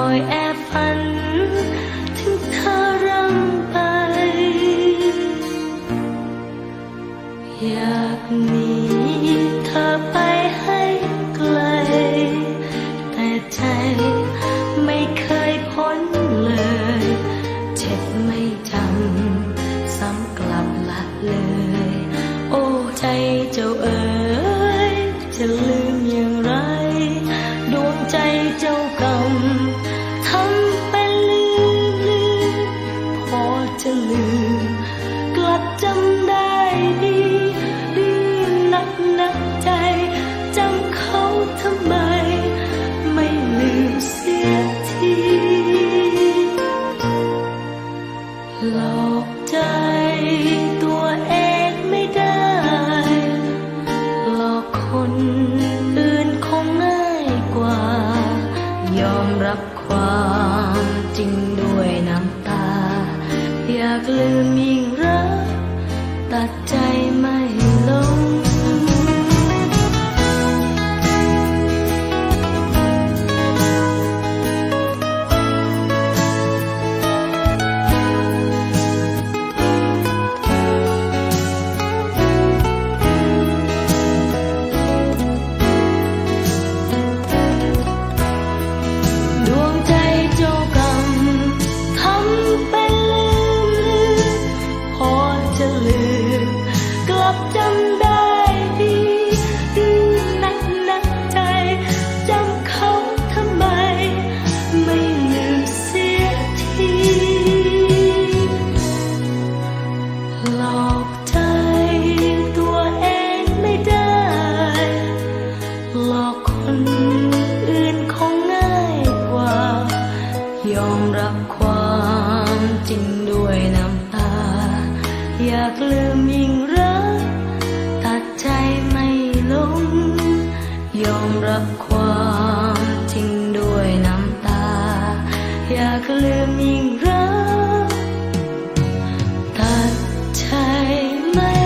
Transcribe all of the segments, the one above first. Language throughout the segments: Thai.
อยแอบฝัน ถึงเธอร่ำไป อยากหนีเธอไปให้ไกล แต่ใจไม่เคยพ้นเลย เจ็บไม่จำซ้ำกลับละเลย โอ้ใจเจ้าเอ๋ยจะลืม น้ำตา อยากลืมยิ่งรักตัดใจ ยอมรับความจริงด้วยน้ำตา อยากลืมยิ่งรัก ตัดใจไม่ลง ยอมรับความจริงด้วยน้ำตา อยากลืมยิ่งรัก ตัดใจไม่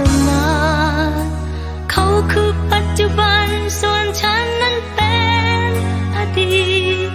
รมานเขาคือปัจจุบันส่วนฉันนั้นเป็นอดีต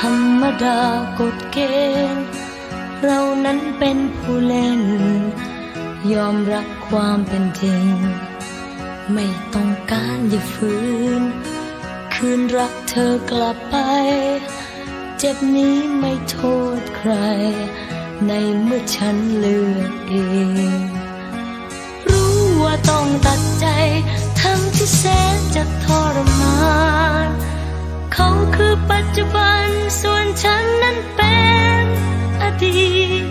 ธรรมดากฎเกณฑ์เรานั้นเป็นผู้เล่น ยอมรับความเป็นจริง ไม่ต้องการอย่าฝืน คืนรักเธอกลับไป เจ็บนี้ไม่โทษใคร ในเมื่อฉันเลือกเอง รู้ว่าต้องตัดใจ ทั้งที่แสนจะทรมาน เขาคือปัจจุบัน ส่วนฉันนั้นเป็นอดีต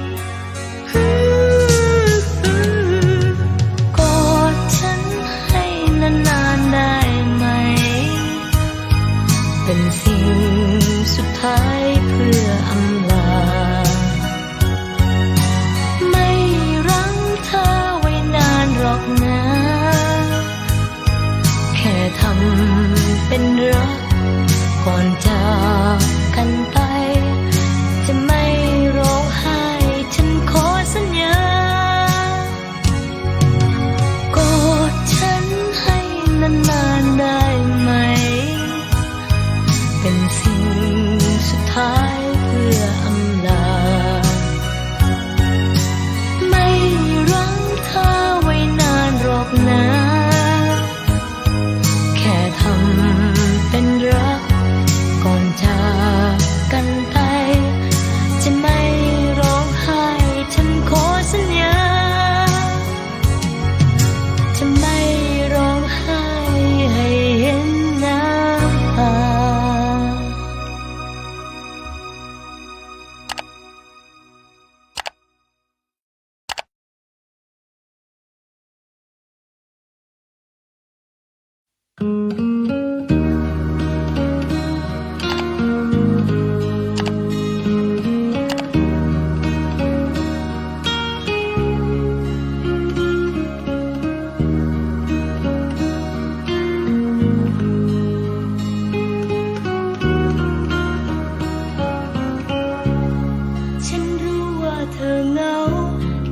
เธอเหงา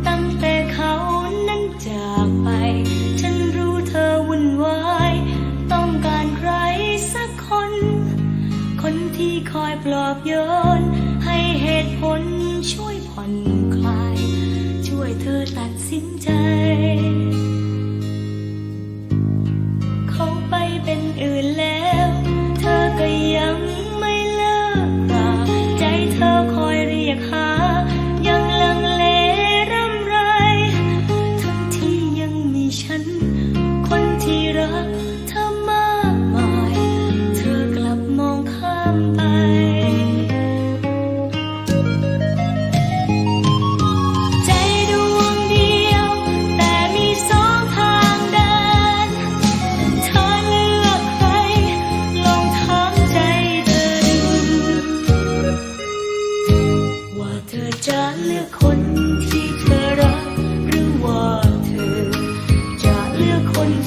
ตั้งแต่เขานั้นจากไป ฉันรู้เธอวุ่นวาย ต้องการใครสักคน คนที่คอยปลอบโยน ให้เหตุผลช่วยผ่อนคลาย ช่วยเธอตัดสินใจ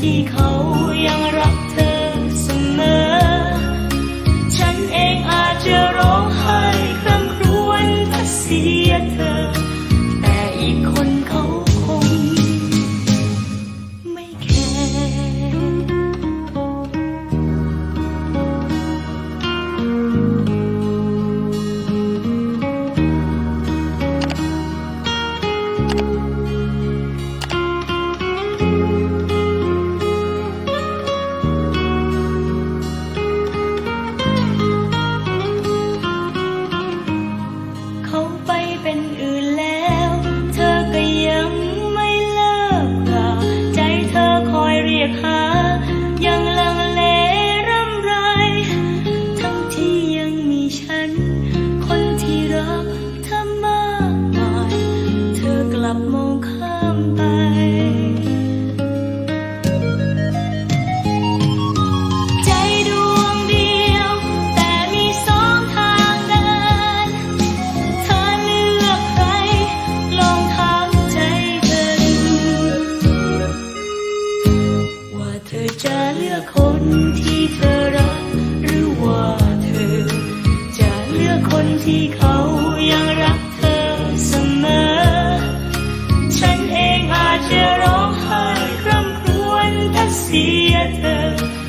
一口。better